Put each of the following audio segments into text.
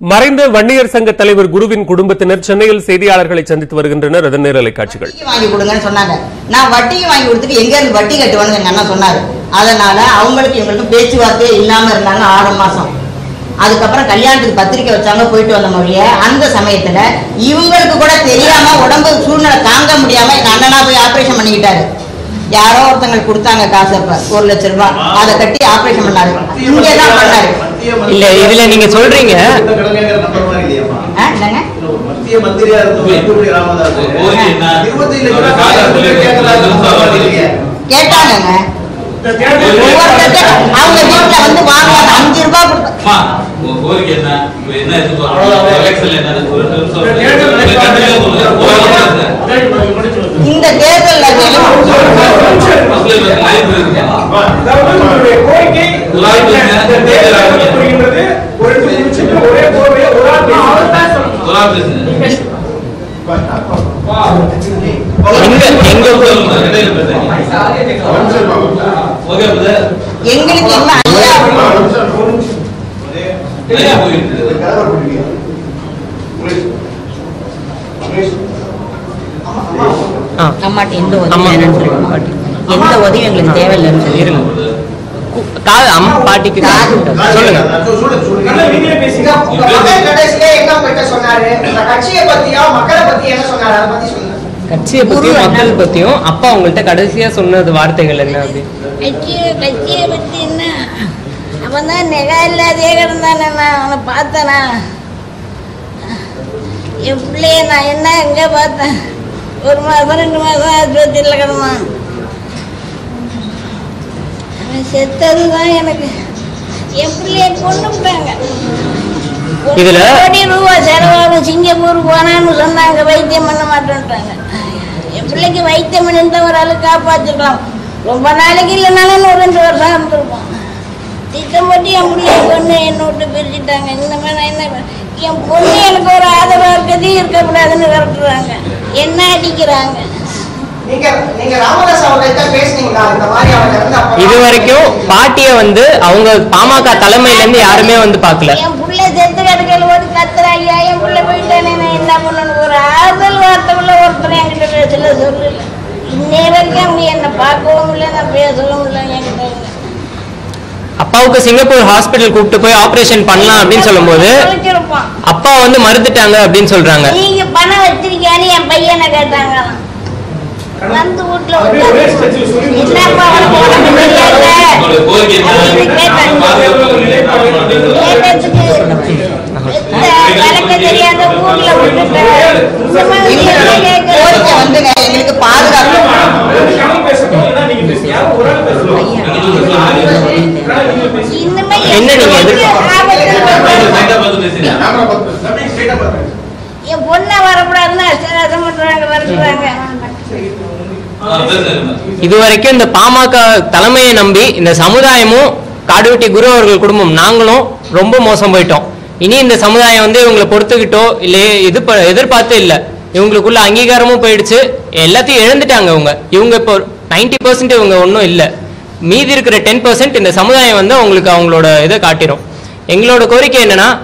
மறைந்த வன்னியர் சங்க தலைவர் குருவின் குடும்பத்தினர் சென்னையில் செய்தியாளர்களை சந்தித்து வருகின்றனர். அதன் நேரலை காட்சிகள் வாங்கி கொடுங்கன்னு சொன்னாங்க. நான் வட்டியும் வாங்கி கொடுத்துட்டு எங்க இருந்து வட்டி கட்டுவான்னு எங்க அண்ணா சொன்னாரு. அதனால அவங்களுக்கு எங்களுக்கு பேச்சுவார்த்தையே இல்லாம இருந்தாங்க ஆறு மாசம். அதுக்கப்புறம் கல்யாணத்துக்கு பத்திரிக்கை வச்சாங்க போயிட்டு வந்த மொழிய. அந்த சமயத்துல இவங்களுக்கு கூட தெரியாம உடம்பு சூழ்நிலை தாங்க முடியாம எங்க அண்ணனா போய் ஆபரேஷன் பண்ணிக்கிட்டாரு. யாரோ ஒருத்தங்களுக்கு கொடுத்தாங்க காசு அப்ப ஒரு லட்சம் ரூபாய் அதை கட்டி ஆபரேஷன் பண்ணாரு. இங்கதான் பண்ணாரு. இல்ல, இதுல நீங்க சொல்றீங்க. ஒவ்வொருத்தர்ட்ட அவங்க வீட்டுல வந்து வாங்குவாங்க அஞ்சு ரூபாய் கோரிக்கை என்ன? இப்ப என்ன எதிர்பார்க்கறீங்க? எலெக்ஷன்ல என்ன? ஒரு நிமிஷம். எங்களுக்கு என்ன ஐயா நிறைய போயிட்டு இருக்கு. ஆ, அம்மாட்ட எந்த அம்மா. உதவி வேணும்னு சொல்லுங்க பாட்டி. எந்த உதவி எங்களுக்கு தேவையில்லைன்னு சொல்லி. காது அம்மா பாட்டிக்கு காது சொல்லுங்க. கட்சியை பத்தியும் மக்களை பத்தி என்ன? சொன்னாரு அதை பத்தி சொல்லுங்க கட்சியை பத்தியும் அப்பா உங்கள்ட்ட கடைசியா சொன்னது வார்த்தைகள் என்ன அப்படி? கட்சியை கட்சியை பற்றி என்ன? அவன் தான் நெகா இல்லாதே கிடந்தானே நான் அவனை பார்த்தேனா. என் பிள்ளைய நான் என்ன எங்கே பார்த்தேன்? ஒரு மாதம் ரெண்டு மாதம் ஆஸ்பத்திரியில் கிடந்தான் அவன் செத்தது தான் எனக்கு. என் பிள்ளைய கொண்டு விட்டாங்க இதுல- கோடி ரூபா செலவாகும். சிங்கப்பூர் போனான்னு சொன்னாங்க. வைத்தியம் பண்ண மாட்டேன்ட்டாங்க. என் பிள்ளைக்கு வைத்தியம் பண்ணிட்டு ஒரு ஆளு காப்பாற்றிக்கலாம் ரொம்ப நாளைக்கு இல்லைனாலும் ஒரு ரெண்டு வருஷம் இருந்திருப்போம் திட்டம் போட்டு என் பிள்ளைய பொண்ணு என்னை விட்டு பிரிச்சுட்டாங்க. இந்த மாதிரி நான் என்ன என் பொண்ணு எனக்கு ஒரு ஆதரவாக இருக்கதே இருக்கக்கூடாதுன்னு விரட்டுறாங்க. என்ன அடிக்கிறாங்க? இது வரைக்கும் பாட்டிய வந்து அவங்க பாமக தலைமையில இருந்து யாருமே வந்து பார்க்கல. என் புள்ள செத்து கிடக்கல போது கத்துறாங்க என் புள்ள போயிட்டானே நான் என்ன பண்ணணும்? ஒரு ஆறுதல் வார்த்தை உள்ள ஒருத்தர் என்கிட்ட பேசல சொல்லல. இன்னைய வரைக்கும் அவங்க என்னை பார்க்கவும் இல்லை நான் பேசவும் இல்லை என்கிட்ட. அப்பாவுக்கு சிங்கப்பூர் ஹாஸ்பிட்டல் கூப்பிட்டு போய் ஆபரேஷன் பண்ணலாம் அப்படின்னு சொல்லும்போது. அப்பா வந்து மறுத்துட்டாங்க அப்படின்னு சொல்றாங்க. நீங்க பணம் வச்சிருக்கியான்னு என் பையனை கேட்டாங்களாம் வந்து வீட்டுல சொல்லி முடிச்சு. என்னப்பா உனக்கு உடம்பு சரியில்லை? உங்களுடைய கோரிக்கை என்ன? அப்படின்னு கேட்டாங்க. பாதுகாப்பு நிலைப்பாடு கேட்டதுக்கு பெத்த விளக்க தெரியாத ஊர்ல விட்டுட்ட. சும்மா எங்களுக்கு கேட்கறது. கோரிக்கை வந்துங்க எங்களுக்கு பாதுகாப்பு ஒரு ஆள் பேசட்டும், இல்லைன்னா நீங்க பேசுங்க. யாரும் ஒரு ஆள் பேசலாம். இனிமே என்ன நீங்க எனக்கு எதிர்ப்பு- ஆபத்தில் சைடா வந்து பார்த்து பேசுங்க. அப்படியே straight ஆ பாருங்க. என் பொண்ணை வரக்கூடாதுன்னு அஷ்டநாசம் பண்றாங்க வரட்டுறாங்க இதுவரைக்கும் இது வரைக்கும் இந்த பாமக தலைமையை நம்பி இந்த சமுதாயமும் காடுவெட்டி குரு அவர்கள் குடும்பம் நாங்களும் ரொம்ப மோசம் போயிட்டோம். இனி இந்த சமுதாயம் வந்து இவங்களை பொறுத்துக்கிட்டோ இல்லை இது ப- எதிர்பார்த்து இல்லை. இவங்களுக்குள்ள அங்கீகாரமும் போயிடுச்சு. எல்லாத்தையும் இழந்துட்டாங்க இவங்க. இவங்க இப்போ நைன்டி பர்சன்ட் இவங்க ஒன்றும் இல்லை. மீதி இருக்கிற டென் பர்சன்ட் இந்த சமுதாயம் வந்து அவங்களுக்கு அவங்களோட இதை காட்டிடும் எங்களோட கோரிக்கை என்னன்னா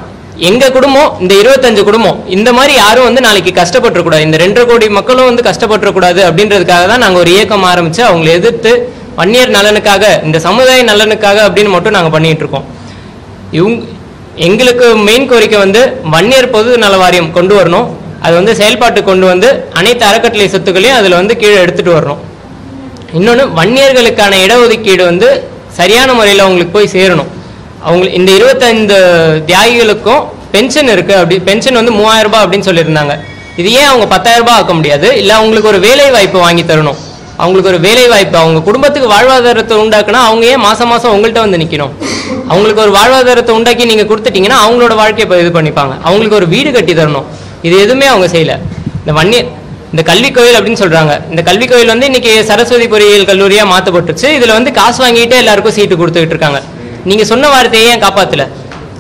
எங்கள் குடும்பம்? இந்த இருபத்தஞ்சு குடும்பம். இந்த மாதிரி யாரும் வந்து நாளைக்கு கஷ்டப்பட்டுறக்கூடாது. இந்த ரெண்டரை கோடி மக்களும் வந்து கஷ்டப்பட்டுறக்கூடாது அப்படின்றதுக்காக தான் நாங்கள் ஒரு இயக்கம் ஆரம்பித்து அவங்களை எதிர்த்து வன்னியர் நலனுக்காக இந்த சமுதாய நலனுக்காக அப்படின்னு மட்டும் நாங்கள் பண்ணிட்டு இருக்கோம் இவங்க எங்களுக்கு மெயின் கோரிக்கை வந்து வன்னியர் பொது நல வாரியம் கொண்டு வரணும். அது வந்து செயல்பாட்டு கொண்டு வந்து அனைத்து அறக்கட்டளை சொத்துக்களையும் அதில் வந்து கீழே எடுத்துட்டு வரணும். இன்னொன்று வன்னியர்களுக்கான இடஒதுக்கீடு வந்து சரியான முறையில் அவங்களுக்கு போய் சேரணும். அவங்க இந்த இருபத்தைந்து தியாகிகளுக்கும் பென்ஷன் இருக்குது அப்படி பென்ஷன் வந்து மூவாயிரம் ரூபாய் அப்படின்னு சொல்லியிருந்தாங்க. இது ஏன் அவங்க பத்தாயிரம் ரூபாய் ஆக்க முடியாது? இல்லை அவங்களுக்கு ஒரு வேலை வாய்ப்பு வாங்கி தரணும். அவங்களுக்கு ஒரு வேலை வாய்ப்பு அவங்க குடும்பத்துக்கு வாழ்வாதாரத்தை உண்டாக்குனா அவங்க ஏன் மாசம் மாசம் உங்கள்கிட்ட வந்து நிற்கணும் அவங்களுக்கு ஒரு வாழ்வாதாரத்தை உண்டாக்கி நீங்கள் கொடுத்துட்டீங்கன்னா அவங்களோட வாழ்க்கையை இப்போ இது பண்ணிப்பாங்க. அவங்களுக்கு ஒரு வீடு கட்டி தரணும். இது எதுவுமே அவங்க செய்யலை. இந்த வன்னியர் இந்த கல்வி கோயில் அப்படின்னு சொல்றாங்க. இந்த கல்வி கோயில் வந்து இன்னைக்கு சரஸ்வதி பொறியியல் கல்லூரியா மாத்தப்பட்டுச்சு இதுல வந்து காசு வாங்கிட்டே எல்லாருக்கும் சீட்டு கொடுத்துக்கிட்டு இருக்காங்க. நீங்க சொன்ன வார்த்தையை ஏன் காப்பாற்றல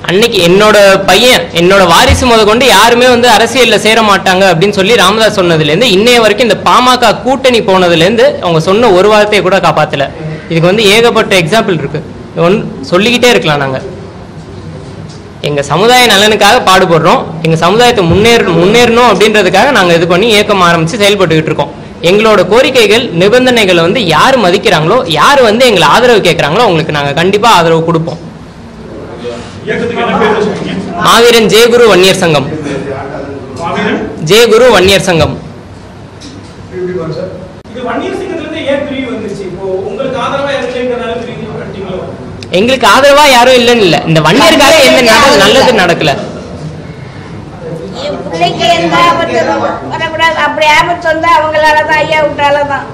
அன்னைக்கு என்னோட பையன் என்னோட வாரிசு முத கொண்டு யாருமே வந்து அரசியல்ல சேர மாட்டாங்க அப்படின்னு சொல்லி ராமதாஸ் சொன்னதுல இருந்து இன்னைய வரைக்கும் இந்த பாமக கூட்டணி போனதுல இருந்து அவங்க சொன்ன ஒரு வார்த்தையை கூட காப்பாற்றல இதுக்கு வந்து ஏகப்பட்ட எக்ஸாம்பிள் இருக்கு. ஒன் சொல்லிக்கிட்டே இருக்கலாம் நாங்க. எங்க சமுதாய நலனுக்காக பாடுபடுறோம். எங்க சமுதாயத்தை முன்னேற முன்னேறணும் அப்படின்றதுக்காக நாங்க இது பண்ணி இயக்கம் ஆரம்பிச்சு செயல்பட்டுக்கிட்டு இருக்கோம். எங்களோட கோரிக்கைகள் நிபந்தனைகளை வந்து யார் மதிக்கிறாங்களோ யார் வந்து எங்களை ஆதரவு கேட்குறாங்களோ அவங்களுக்கு நாங்கள் கண்டிப்பாக ஆதரவு கொடுப்போம். மாவீரன் ஜெயகுரு வன்னியர் சங்கம். ஜெயகுரு வன்னியர் சங்கம். எங்களுக்கு ஆதரவா யாரும் இல்லைன்னு இல்லை. இந்த வன்னியருக்காக எந்த நல்லது நடக்கல. பிள்ளைக்கு எந்த ஆபத்து வரக்கூடாது. அப்படி ஆபத்து வந்தா அவங்களால தான் ஐயா விட்டால தான்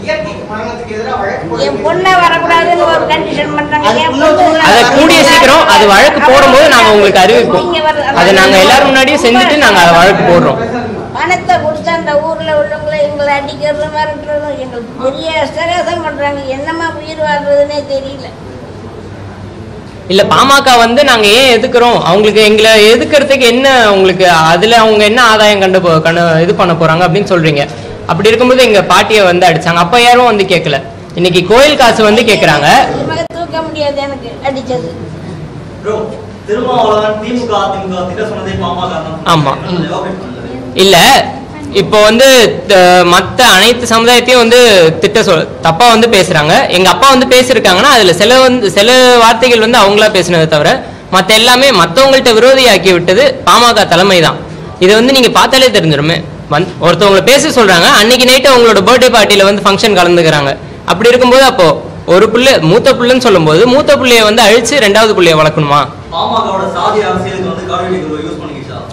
இயற்கை மரணத்துக்கு எதிராக வழக்கு என் பொண்ணை வரக்கூடாதுன்னு ஒரு கண்டிஷன் பண்றாங்க அது என் இன்னொரு பொண்ணு அதை கூடிய சீக்கிரம் அது வழக்கு போடும்போது நாங்க உங்களுக்கு அறிவிப்போம். அதை நாங்க எல்லாரும் முன்னாடியும் செஞ்சுட்டு நாங்க அதை வழக்கு போடுறோம். பணத்தை கொடுத்து அந்த ஊர்ல உள்ளவங்களை எங்களை அடிக்கிறது மிரட்டுறதும் எங்களுக்கு பெரிய சகசம் பண்றாங்க. என்னமா உயிர் வாழ்றதுன்னே தெரியல. இல்ல பாமக வந்து நாங்க ஏன் எதுக்குறோம்? அவங்களுக்கு எங்களை எதுக்குறதுக்கு என்ன உங்களுக்கு அதுல அவங்க என்ன ஆதாயம் கண்டு போ- கண்டு இது பண்ண போறாங்க அப்படின்னு சொல்றீங்க. அப்படி இருக்கும்போது எங்க பாட்டியை வந்து அடிச்சாங்க. அப்ப யாரும் வந்து கேட்கல இன்னைக்கு கோயில் காசு வந்து கேக்குறாங்க. ஆமா. இல்ல இப்போ வந்து மத்த அனைத்து சமுதாயத்தையும் வந்து திட்ட சொல் தப்பா வந்து பேசுறாங்க. எங்க அப்பா வந்து பேசியிருக்காங்கன்னா அதுல சில வந்து சில வார்த்தைகள் வந்து அவங்களா பேசினதை தவிர மத்த எல்லாமே மத்தவங்கள்ட்ட விரோதியாக்கி விட்டது பாமக தலைமை தான். இதை வந்து நீங்க பார்த்தாலே தெரிஞ்சிருமே. வந் ஒருத்தவங்கள பேச சொல்றாங்க அன்னைக்கு நைட்டு அவங்களோட பர்த்டே பார்ட்டியில வந்து ஃபங்க்ஷன் கலந்துக்கிறாங்க. அப்படி இருக்கும்போது அப்போ ஒரு புள்ள மூத்த புள்ளைன்னு சொல்லும்போது மூத்த புள்ளைய வந்து அழிச்சு ரெண்டாவது புள்ளைய வளர்க்கணுமா?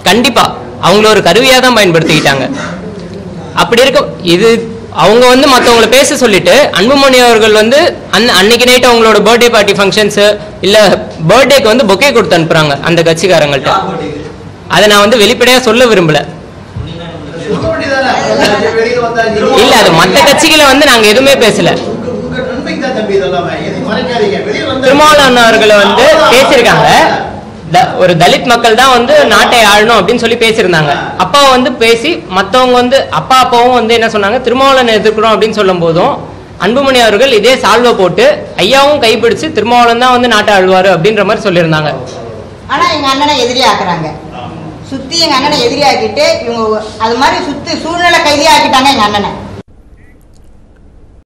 கண்டிப்பா. அவங்கள ஒரு கருவியா தான் பயன்படுத்திக்கிட்டாங்க. அப்படி இருக்க இது அவங்க வந்து மத்தவங்கள பேச சொல்லிட்டு அன்புமணி அவர்கள் வந்து அன் அன்னைக்கு நைட் அவங்களோட பர்த்டே பார்ட்டி ஃபங்க்ஷன்ஸ் இல்ல பர்த்டேக்கு வந்து பொக்கே கொடுத்து அனுப்புறாங்க அந்த கட்சிக்காரங்கள்ட்ட. அதை நான் வந்து வெளிப்படையா சொல்ல விரும்பல. இல்ல அது மத்த கட்சிகளை வந்து நாங்க எதுவுமே பேசல. திருமாவளவன் அவர்களை வந்து பேசியிருக்காங்க. ஒரு தலித் மக்கள் தான் வந்து நாட்டை ஆளணும் அப்படின்னு சொல்லி பேசியிருந்தாங்க. அப்பா வந்து பேசி மற்றவங்க வந்து அப்பா அப்பாவும் வந்து என்ன சொன்னாங்க? திருமாவளவன் எதிர்க்கிறோம் அப்படின்னு சொல்லும் போதும் அன்புமணி அவர்கள் இதே சால்வை போட்டு ஐயாவும் கைப்பிடிச்சு திருமாவளவன் தான் வந்து நாட்டை ஆழ்வாரு அப்படின்ற மாதிரி சொல்லியிருந்தாங்க. ஆனா எங்க அண்ணனை எதிரி ஆக்குறாங்க. சுத்தி எங்க அண்ணனை எதிரி ஆக்கிட்டு இவங்க அது மாதிரி சுத்தி சூழ்நிலை கைதியா ஆக்கிட்டாங்க எங்க அண்ணனை.